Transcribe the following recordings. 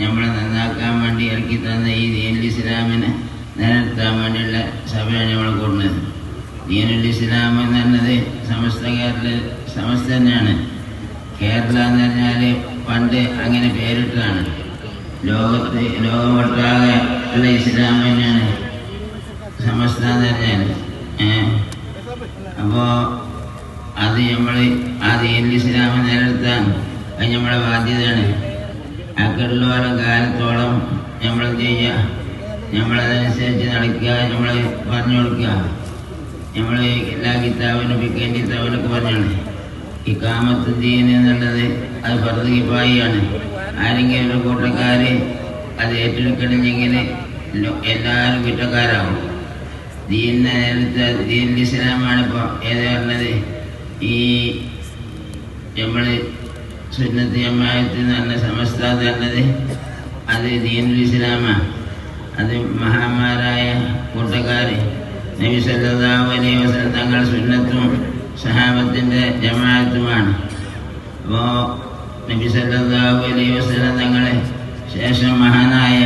നമ്മളെ നന്നാക്കാൻ വേണ്ടി ഇറക്കി തന്ന ഈ ദീനുൽ ഇസ്ലാമിനെ നിലനിർത്താൻ വേണ്ടിയുള്ള സഭയാണ് നമ്മൾ കൂടുന്നത് ദീനുൽ എന്ന് പറഞ്ഞത് സമസ്ത കേരള സമസ്ത തന്നെയാണ്. കേരള എന്ന് പറഞ്ഞാൽ പണ്ട് അങ്ങനെ പേരിട്ടതാണ്. ലോകത്ത് ലോകമൊട്ടാകെ ഉള്ള ഇസ്ലാം തന്നെയാണ്. സമസ്ത എന്ന് പറഞ്ഞാൽ അപ്പോൾ അത് നമ്മൾ ആ ദീനുൽ ഇസ്ലാം നിലനിർത്താൻ അത് നമ്മളെ ബാധ്യതയാണ്. അക്കടുള്ളോളം കാലത്തോളം നമ്മൾ ചെയ്യുക നമ്മളതനുസരിച്ച് നടക്കുക നമ്മൾ പറഞ്ഞു കൊടുക്കുക. നമ്മൾ എല്ലാ കിതാബിനും പിക്കേൻ കിതാബിനൊക്കെ പറഞ്ഞാണ്. ഈ കാമത്ത് ദീൻ എന്നുള്ളത് അത് ഫർദ് ആരെങ്കിലും ഒരു കൂട്ടക്കാർ അത് ഏറ്റെടുക്കണമെങ്കിൽ എല്ലാവരും കുറ്റക്കാരാവും. ദീനിനെ നേരത്തെ ദീൻ ഇസ്ലാമാണ് ഇപ്പോൾ ഏത് പറഞ്ഞത്? ഈ നമ്മൾ സുന്നത്ത് ജമാഅത്ത് എന്ന് പറഞ്ഞ സമസ്ത അത് ദീനുൽ ഇസ്ലാമാണ് അത് മഹാന്മാരായ കൂട്ടക്കാർ നബി സല്ലല്ലാഹു അലൈഹി വസ്ലം തങ്ങൾ സുന്നത്തും സഹാബത്തിന്റെ ജമാഅത്തുമാണ്. അപ്പോൾ നബി സല്ലല്ലാഹു അലൈഹി വസ്ലം തങ്ങളെ ശേഷം മഹാനായ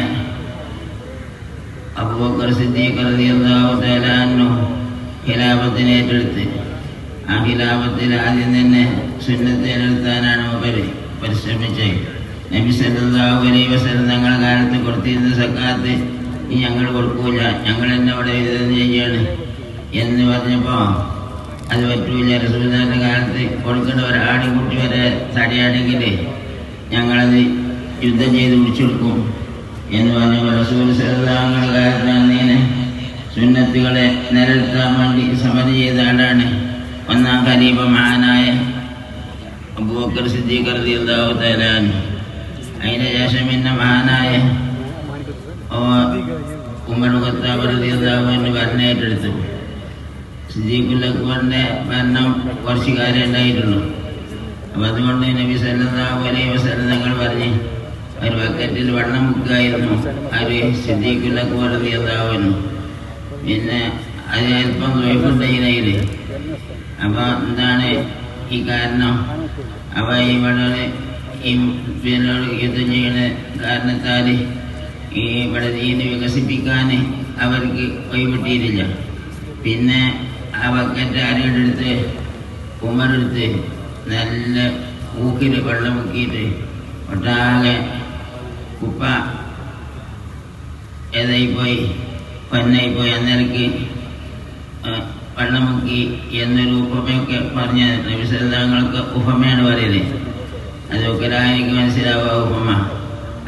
അബൂബക്കർ സിദ്ദീഖ് റളിയല്ലാഹു തആല അൻഹു ഖിലാഫത്തിനെ ഏറ്റെടുത്ത് ആ ഖിലാഫത്തിൽ ആദ്യം തന്നെ സുന്നത്തെ നിലനിർത്താനാണ് മൂപ്പര് പരിശ്രമിച്ചത്. നബി സല്ലല്ലാഹു അലൈഹി വസല്ലം ഞങ്ങളുടെ കാലത്ത് കൊടുത്തിരുന്ന സക്കാത്ത് ഈ ഞങ്ങൾ കൊടുക്കൂല. ഞങ്ങൾ എന്നെ അവിടെ വിതരണം ചെയ്യാണ് എന്ന് പറഞ്ഞപ്പോൾ അത് പറ്റൂല. റസൂലിന്റെ കാലത്ത് കൊടുക്കേണ്ട ഒരാടി കുട്ടി വരെ തടയാണെങ്കിൽ ഞങ്ങളത് യുദ്ധം ചെയ്ത് പിടിച്ചെടുക്കും എന്ന് പറഞ്ഞു റസൂൽ സല്ലല്ലാഹു കാലത്താണ് സുന്നത്തുകളെ നിലനിർത്താൻ വേണ്ടി സമരം ചെയ്ത ആളാണ് ഒന്നാം ഖലീഫ മഹാനായ അബൂബക്കർ സിദ്ദീഖ് റളിയല്ലാഹു തആല അതിന് ശേഷം പിന്നെ മഹാനായ ഉമർ ഖത്താബ് റളിയല്ലാഹു അൻഹു ഭരണം ഏറ്റെടുത്തു. സിദ്ദീഖുൽ അക്ബറിന്റെ ഭരണം കുറച്ച് കാലം ഉണ്ടായിട്ടുള്ളൂ. അപ്പൊ അതുകൊണ്ട് നബി സല്ലല്ലാഹു അലൈഹി വസല്ലം തങ്ങൾ പറഞ്ഞു ഒരു ബക്കറ്റിൽ വെള്ളം മുക്കായിരുന്നു ആര്? സിദ്ദീഖുൽ അക്ബർ റളിയല്ലാഹു പിന്നെ അത് അല്പം അപ്പൊ എന്താണ് ഈ കാരണം? അവ ഇവിടെ ഈ ഇവരോട് യുദ്ധം ചെയ്യുന്ന കാരണത്താൽ ഈ വളരീനെ വികസിപ്പിക്കാൻ അവർക്ക് വഴിപെട്ടിയിട്ടില്ല. പിന്നെ ആ ബക്കറ്റ് ആരുടെ അടുത്ത് ഉമരെടുത്ത് നല്ല ഊക്കിൽ വെള്ളം മുക്കിയിട്ട് ഒട്ടാകെ കുപ്പ ഏതായിപ്പോയി? പൊന്നായിപ്പോയി. അന്നേരക്ക് വെള്ളം മുക്കി എന്നൊരു ഉപമയൊക്കെ പറഞ്ഞ നിമിഷങ്ങൾക്ക് ഉപമയാണ് പറയുന്നത്. അത് എനിക്ക് മനസ്സിലാവുക ഉപമ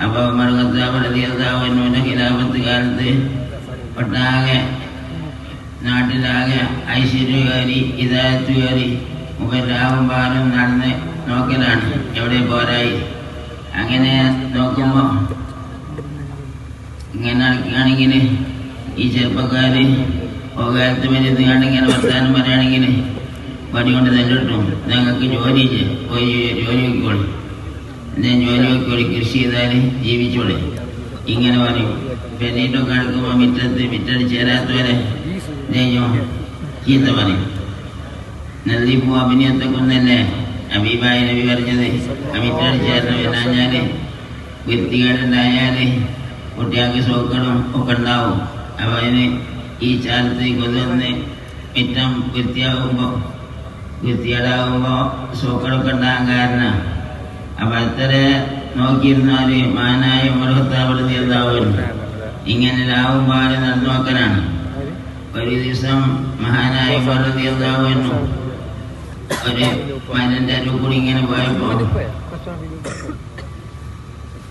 അപ്പോൾ മറുകത്താവറിയാവുന്ന ഖിലാഫത്ത് കാലത്ത് ഒട്ടാകെ നാട്ടിലാകെ ഐശ്വര്യകാരി ഇതായത്തുകാരി മുഖരാവും പാലും നടന്ന് നോക്കലാണ്. എവിടെ പോരായി. അങ്ങനെ നോക്കുമ്പോൾ ഇങ്ങനെ നടക്കുകയാണെങ്കിൽ ഈ ചെറുപ്പക്കാര് പോകാലത്ത് വരുന്നത് കണ്ടിങ്ങനെ വർത്താനം പറയുകയാണെങ്കിൽ വടി കൊണ്ട് തല്ലിട്ടും ഞങ്ങൾക്ക് ജോലി ചെയ്യ്. പോയി ജോലി നോക്കിക്കോളി. എന്തെങ്കിലും ജോലി നോക്കിക്കോളി. കൃഷി ചെയ്താൽ ജീവിച്ചോളി. ഇങ്ങനെ പറയും. പെണ്ണീട്ടൊക്കെ അടുക്കുമ്പോൾ മിറ്റത്ത് മിറ്റടി ചേരാത്തവരെ എന്തെയ്യും ചീത്ത പറയും. നന്ദിപ്പൂ അഭിനയത്തെ കൊന്നല്ലേ അബീബായി നബി പറഞ്ഞത്. മിറ്റടിച്ച് ചേരണവരാഞ്ഞാൽ വൃത്തികേടുണ്ടായാൽ കുട്ടികൾക്ക് സോക്കണം ഒക്കെ ഉണ്ടാവും. അപ്പൊ അതിന് ഈ ചാരത്തേക്ക് കൊതുവന്ന് മിറ്റം വൃത്തിയാകുമ്പോൾ വൃത്തികേടാകുമ്പോ സൂക്കളൊക്കെ ഉണ്ടാകാൻ കാരണം. അപ്പൊ അത്ര നോക്കിയിരുന്നാൽ മാനായ മൃഗത്താവൃത്തി എന്താവും ഇങ്ങനെ ലാവും പാൽ നടന്നു നോക്കലാണ് ഒരു ദിവസം മഹാനായ മൃഗത്തി എന്താവുന്നു ഒരു മരന്റെ കൂടി ഇങ്ങനെ പോയപ്പോ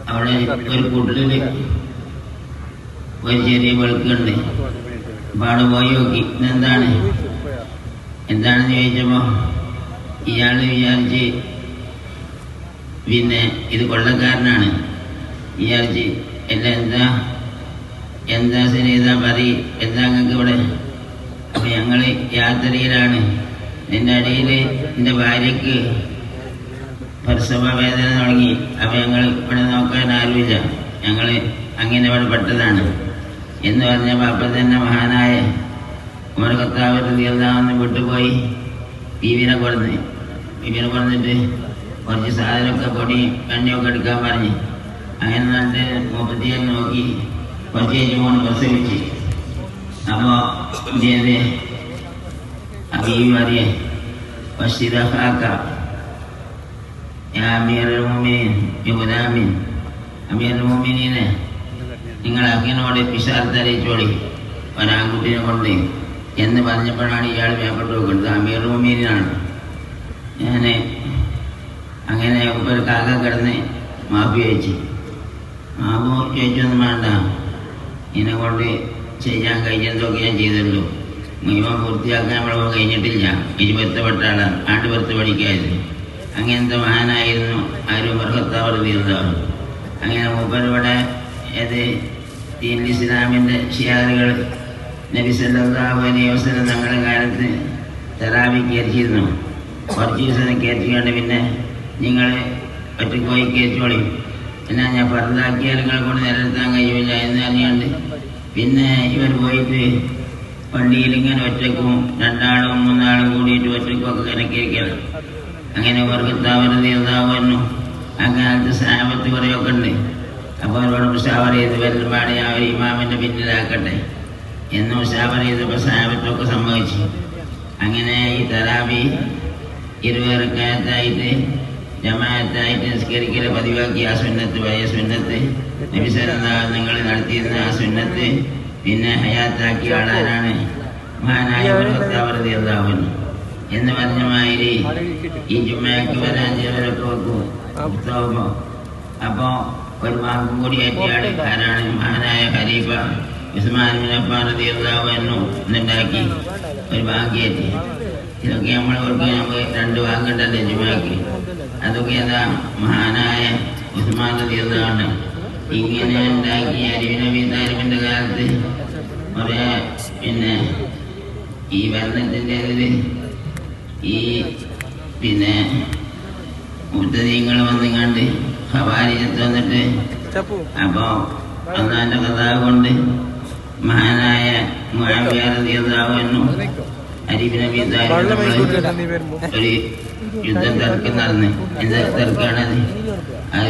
അവിടെ ഒരു കുട്ടിൽ ഒരു ചെറിയ വെളുക്കുണ്ട്. അവിടെ പോയി നോക്കി. ഇതെന്താണ്? എന്താണെന്ന് ചോദിച്ചപ്പോ ഇയാൾ വിചാരിച്ച് പിന്നെ ഇത് കൊള്ളക്കാരനാണ്. വിചാരിച്ച് എല്ലാം എന്താ? എന്താ സുനീത പറ എന്താ നിങ്ങൾക്ക് ഇവിടെ? അപ്പൊ ഞങ്ങൾ യാത്രയിലാണ്. നിന്റെ അടിയിൽ നിന്റെ ഭാര്യക്ക് പ്രസവ വേദന തുടങ്ങി. അപ്പൊ ഞങ്ങൾ ഇവിടെ നോക്കാൻ ആരുമില്ല. ഞങ്ങൾ അങ്ങനെ ഇവിടെ പെട്ടതാണ്. എന്ന് പറഞ്ഞപ്പോൾ അപ്പം തന്നെ മഹാനായ ഉമർ കത്താവ് റളിയല്ലാഹു വിട്ടുപോയി. ബീവിനെ കൊടുന്ന് ബീവിനെ കൊടുന്നിട്ട് കുറച്ച് സാധനമൊക്കെ പൊടി എണ്ണയൊക്കെ എടുക്കാൻ പറഞ്ഞ്. അങ്ങനെ രണ്ട് മുപ്പത്തിയെ നോക്കി കുറച്ച് കഴിഞ്ഞ് പ്രസവിച്ച്. അപ്പോൾ എന്ത് ചെയ്ത് അബീബ് അറിയേ വശിരഹാക്ക അമീർ മുഅ്മിനീൻ യുഗുലാമിൻ അമീറുൽ മുഅ്മിനീനെ നിങ്ങൾ അഖിനോട് ചോടി ഒരാൺകുട്ടിനെ കൊണ്ട് എന്ന് പറഞ്ഞപ്പോഴാണ് ഇയാൾ വേപ്പെട്ട് വെക്കുന്നത്. അമീർ മുമീനാണ് ഞാൻ അങ്ങനെ ഒരു കാക്ക കിടന്ന് മാപ്പി ചോദിച്ചു. മാപ്പു ചോദിച്ചൊന്നും വേണ്ട. ഇതിനെ കൊണ്ട് ചെയ്യാൻ കഴിഞ്ഞതൊക്കെ ഞാൻ ചെയ്തുള്ളൂ. മുഴുവൻ പൂർത്തിയാക്കാൻ നമ്മളൊന്നും കഴിഞ്ഞിട്ടില്ല. ഇനി ആളാണ്. ആണ്ട് പത്ത് പഠിക്കായിരുന്നു. അങ്ങനത്തെ മഹാനായിരുന്നു. ആരും മൃഹത്താവർ തീർന്നവർ അങ്ങനെ മൂപ്പരിവിടെ ഏത് ദീൻ ഇസ്ലാമിന്റെ ഷിയാറുകൾ നബി സല്ലല്ലാഹു അലൈഹി വസല്ലം തങ്ങളുടെ കാലത്ത് തെറാവി കയറ്റിയിരുന്നു. കുറച്ച് ദിവസം കയറ്റിക്കൊണ്ട് പിന്നെ നിങ്ങൾ ഒറ്റയ്ക്ക് പോയി കയറ്റോളി പിന്നെ ഞാൻ പറഞ്ഞാക്കിയാൽ നിങ്ങൾ കൊണ്ട് നിലനിർത്താൻ കഴിയില്ല എന്ന് അറിയാണ്ട് പിന്നെ ഇവർ പോയിട്ട് വണ്ടിയിൽ ഇങ്ങനെ ഒറ്റക്കും രണ്ടാളും മൂന്നാളും കൂടിയിട്ട് ഒറ്റക്കും ഒക്കെ കിടക്കിയിരിക്കണം അങ്ങനെ ഇവർക്ക് താവരുത് എന്താവുന്നു ആ കാലത്ത് ഉണ്ട്. അപ്പോൾ അവരോട് മുഷാവർ ചെയ്ത് വരുമ്പാടെ ആ ഒരു ഇമാമിന്റെ പിന്നിലാക്കട്ടെ എന്ന് മുഷാവർ ചെയ്തപ്പോൾ സാപത്തൊക്കെ സംഭവിച്ചു അങ്ങനെ ഈ തറാബി ഇരുവേറക്കാലത്തായിട്ട് ജമാഅത്തായിട്ട് നിസ്കരിക്കൽ പതിവാക്കി ആ സുന്നത്ത് പഴയ സുന്നത്ത്. നിങ്ങൾ നടത്തിയിരുന്ന ആ സുന്നത്ത് പിന്നെ ഹയാത്താക്കിയ ആളാരാണ്? മഹാനായ ഭർത്താവൃതി എന്താവുന്നു എന്ന് പറഞ്ഞ മാതിരി ഈ ജുമ്മയ്ക്ക് വരാൻ ചിലരൊക്കെ വെക്കും. അപ്പോ ഒരു വാക്കും കൂടി ഏറ്റിയാട് ആരാണ് മഹാനായ ഖലീഫ ഉസ്മാനുണ്ടാവുന്നു എന്നുണ്ടാക്കി ഒരു ഭാഗ്യേറ്റി ഇതൊക്കെ നമ്മൾ ഓർക്കുക നമുക്ക് രണ്ട് വാക്കുണ്ടല്ലേ ജുമാക്ക് അതൊക്കെ എന്താ മഹാനായ ഉസ്മാൻ റളിയല്ലാഹു ഇങ്ങനെ ഉണ്ടാക്കി അരിവിനബി താലിബിന്റെ കാലത്ത് കുറെ പിന്നെ ഈ ഭരണത്തിന്റെ ഇതിൽ ഈ പിന്നെ മുത്തദീങ്ങൾ വന്നിങ്ങാണ്ട് ഹവാരിജത്ത് വന്നിട്ട് അപ്പോ അന്നാന്റെ കഥ കൊണ്ട് മഹാനായ മുഴവിയാറിയാവുന്നു അരിബിനബി ഒരു യുദ്ധം തിരക്ക് നടന്ന് എന്ത് തിരക്കാണത്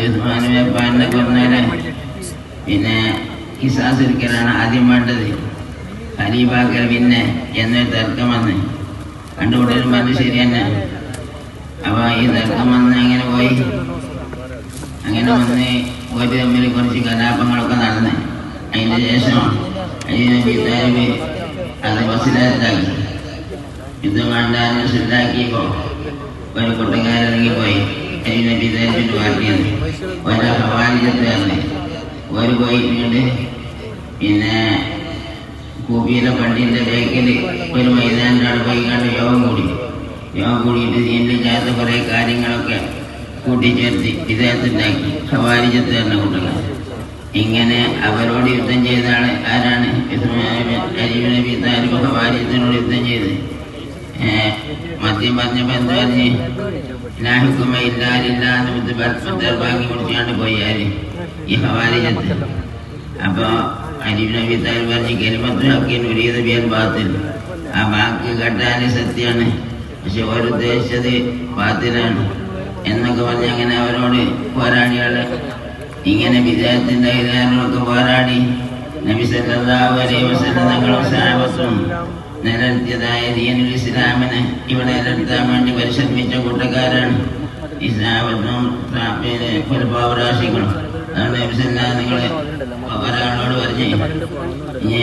യുദ്ധമാനുവേപ്പാനെ കൊന്നേരെ പിന്നെ കിസാസ് ആദ്യം വേണ്ടത്. ഖലീഫാക്കൽ പിന്നെ എന്നൊരു തർക്കം വന്ന്. കണ്ടുകൂടെ പറഞ്ഞു ശരി തന്നെ അപ്പൊ ഈ തർക്കം വന്ന് അങ്ങനെ പോയി? അങ്ങനെ വന്ന് ഒരു തമ്മിൽ കുറച്ച് കലാപങ്ങളൊക്കെ നടന്ന് അതിന് ശേഷം അതിനബി താലിബ് അത് ബസ്സിലാക്കി ഇത് കണ്ടാലും ശുദ്ധാക്കിയപ്പോ ഒരു കൂട്ടുകാരിറങ്ങിപ്പോയി അതിനബി താലിബിന്റെ പാർട്ടിയാണ് ഒരു ഹവാലിജത്തായിരുന്നു ഒരു പോയിട്ടുണ്ട് പിന്നെ കൂപ്പിയിലെ പണ്ടിന്റെ ബേക്കിൽ ഒരു മൈതാനിന്റെ പോയി കണ്ട് യോഗം കൂടി. യോഗം കൂടിയിട്ട് ഇതിന്റെ ചേർത്ത് കുറേ കാര്യങ്ങളൊക്കെ കൂട്ടിച്ചേർത്ത് ഇദ്ദേഹത്തിന്റെ ഹവാരിജത്ത് എന്ന കുട്ടികൾ ഇങ്ങനെ അവരോട് യുദ്ധം ചെയ്ത ആൾ ആരാണ്? അരിബി താലിബ് ഹവാരിജത്തിനോട് യുദ്ധം ചെയ്ത്. മദ്യം പറഞ്ഞപ്പോ എന്താ പറഞ്ഞ്? ലാഹിക്കുമ ഇല്ലാലില്ലാന്ന് മുദ്ദർഭാഗി കുടിച്ചാണ്ട് പോയി ആര്? ഈ ഹവാരിജത്ത് അപ്പൊ അരിബിനബി താലിബ് പറഞ്ഞ് കെലിമത്ത് ഹക്കിൻ ഉരീത് ബിയൽ ബാത്തിൽ. ആ വാക്ക് കേട്ടാൽ സത്യാണ് പക്ഷെ ഓരുദ്ദേശിച്ചത് ബാത്തിലാണ്. എന്നൊക്കെ പറഞ്ഞ് അങ്ങനെ അവരോട് പോരാടിയാൾ. ഇങ്ങനെ വിജയത്തിന്റെ ഇതാരൊക്കെ പോരാടി നബി സല്ലല്ലാഹു അലൈഹി വസല്ലം തങ്ങളും സഹാബത്തും നിലനിർത്തിയതായ ദീനുൽ ഇസ്ലാമിനെ ഇവിടെ നിലനിർത്താൻ വേണ്ടി പരിശ്രമിച്ച കൂട്ടക്കാരാണ് ഇസ്ലാമത്തും കുലപാവരാശികളും അതുകൊണ്ട് നബി സല്ലല്ലാഹു നിങ്ങൾ ഒരാളോട് പറഞ്ഞേ